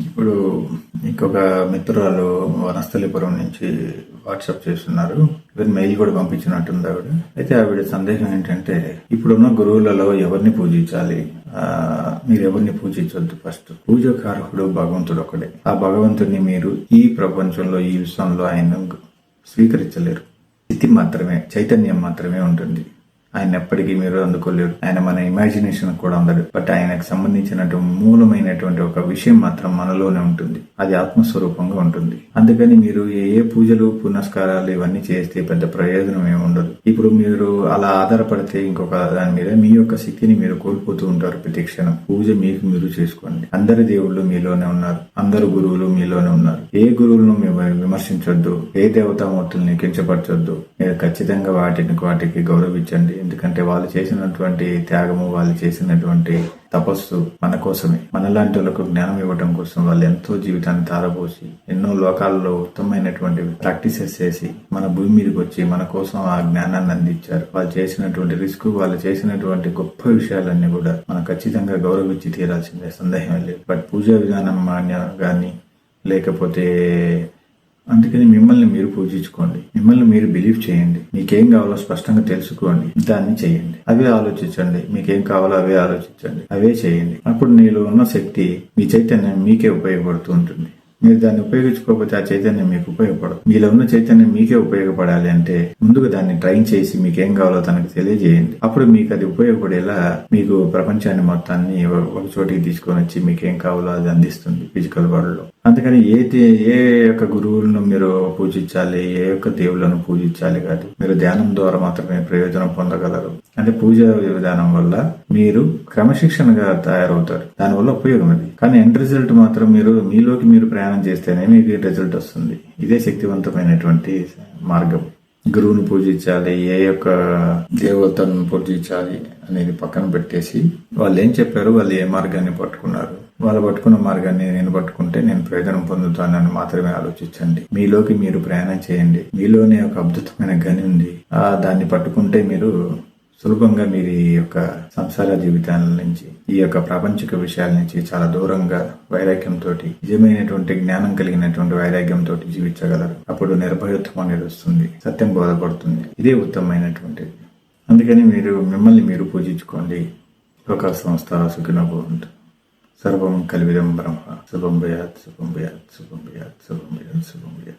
ఇప్పుడు ఇంకొక మిత్రురాలు వనస్థలిపురం నుంచి వాట్సాప్ చేస్తున్నారు. ఈవెన్ మెయిల్ కూడా పంపించినట్టుంది ఆవిడ. అయితే ఆవిడ సందేహం ఏంటంటే ఇప్పుడున్న గురువులలో ఎవరిని పూజించాలి? మీరు ఎవరిని పూజించొద్దు ఫస్ట్? పూజకారకుడు భగవంతుడు ఒకడే. ఆ భగవంతుడిని మీరు ఈ ప్రపంచంలో ఈ విశ్వంలో ఆయన స్వీకరించలేరు. స్థితి మాత్రమే చైతన్యం మాత్రమే ఉంటుంది. ఆయన ఎప్పటికీ మీరు అందుకోలేరు. ఆయన మన ఇమాజినేషన్ కూడా అందరు బట్ ఆయనకు సంబంధించినటువంటి మూలమైనటువంటి ఒక విషయం మాత్రం మనలోనే ఉంటుంది. అది ఆత్మస్వరూపంగా ఉంటుంది. అందుకని మీరు ఏ ఏ పూజలు పునస్కారాలు ఇవన్నీ చేస్తే పెద్ద ప్రయోజనం ఏమి ఉండదు. ఇప్పుడు మీరు అలా ఆధారపడితే ఇంకొక దాని మీద మీ యొక్క శక్తిని మీరు కోల్పోతూ ఉంటారు ప్రతి క్షణం. పూజ మీకు మీరు చేసుకోండి. అందరి దేవుళ్ళు మీలోనే ఉన్నారు. అందరు గురువులు మీలోనే ఉన్నారు. ఏ గురువులను విమర్శించొద్దు. ఏ దేవతామూర్తుల్ని కించపరచొద్దు. మీరు ఖచ్చితంగా వాటిని వాటికి గౌరవించండి. ఎందుకంటే వాళ్ళు చేసినటువంటి త్యాగము వాళ్ళు చేసినటువంటి తపస్సు మన కోసమే. మనలాంటి వాళ్ళకు జ్ఞానం ఇవ్వడం కోసం వాళ్ళు ఎంతో జీవితాన్ని తారపోసి ఎన్నో లోకాల్లో ఉత్తమమైనటువంటి ప్రాక్టీసెస్ చేసి మన భూమి మీదకి వచ్చి మన కోసం ఆ జ్ఞానాన్ని అందించారు. వాళ్ళు చేసినటువంటి రిస్క్ వాళ్ళు చేసినటువంటి గొప్ప విషయాలన్నీ కూడా మనం ఖచ్చితంగా గౌరవించి తీరాల్సిందే. సందేహం లేదు. బట్ పూజా విధానం మాన్య కానీ లేకపోతే అందుకని మిమ్మల్ని మీరు పూజించుకోండి. మిమ్మల్ని మీరు బిలీవ్ చేయండి. మీకేం కావాలో స్పష్టంగా తెలుసుకోండి. దాన్ని చేయండి. అవే ఆలోచించండి. మీకేం కావాలో అవే ఆలోచించండి. అవే చేయండి. అప్పుడు నీలో ఉన్న శక్తి మీ చైతన్యం మీకే ఉపయోగపడుతూ ఉంటుంది. మీరు దాన్ని ఉపయోగించుకోకపోతే ఆ చైతన్యం మీకు ఉపయోగపడదు. మీలో ఉన్న చైతన్యం మీకే ఉపయోగపడాలి అంటే ముందుగా దాన్ని ట్రైన్ చేసి మీకేం కావాలో తనకు తెలియజేయండి. అప్పుడు మీకు అది ఉపయోగపడేలా మీకు ప్రపంచాన్ని మొత్తాన్ని ఒక- చోటికి తీసుకొని వచ్చి మీకేం కావాలో అది అందిస్తుంది. ఫిజికల్ వరల్డ్లో. అందుకని ఏ దే- ఏ యొక్క గురువులను మీరు పూజించాలి ఏ యొక్క దేవుళ్ళను పూజించాలి కాదు మీరు ధ్యానం ద్వారా మాత్రమే ప్రయోజనం పొందగలరు. అంటే పూజ విధానం వల్ల మీరు క్రమశిక్షణగా తయారవుతారు. దానివల్ల ఉపయోగం అది. కానీ ఎండ్ రిజల్ట్ మాత్రం మీరు మీలోకి మీరు ప్రయాణం చేస్తేనే మీకు రిజల్ట్ వస్తుంది. ఇదే శక్తివంతమైనటువంటి మార్గం. గురువుని పూజించాలి ఏ యొక్క దేవతను పూజించాలి అనేది పక్కన పెట్టేసి వాళ్ళు ఏం చెప్పారు? వాళ్ళు ఏ మార్గాన్ని పట్టుకున్నారు? వాళ్ళు పట్టుకున్న మార్గాన్ని నేను పట్టుకుంటే నేను ప్రయోజనం పొందుతానని మాత్రమే ఆలోచించండి. మీలోకి మీరు ప్రయాణం చేయండి. మీలోనే ఒక అద్భుతమైన గని ఉంది. ఆ దాన్ని పట్టుకుంటే మీరు సులభంగా మీరు ఈ యొక్క సంసార జీవితాల నుంచి ఈ యొక్క ప్రాపంచిక విషయాల నుంచి చాలా దూరంగా వైరాగ్యంతో నిజమైనటువంటి జ్ఞానం కలిగినటువంటి వైరాగ్యంతో జీవించగలరు. అప్పుడు నిర్భయత్వం అనేది వస్తుంది సత్యం బోధపడుతుంది. ఇదే ఉత్తమమైనటువంటిది. అందుకని మీరు మిమ్మల్ని మీరు పూజించుకోండి. ఒక సంస్థ సుఖినభవంతు. సర్వం కలివిదం బ్రహ్మ. శుభం భయాత్ శుభం భయాత్ శుభం భయాత్ శుభం భయాత్ శుభం భయాత్.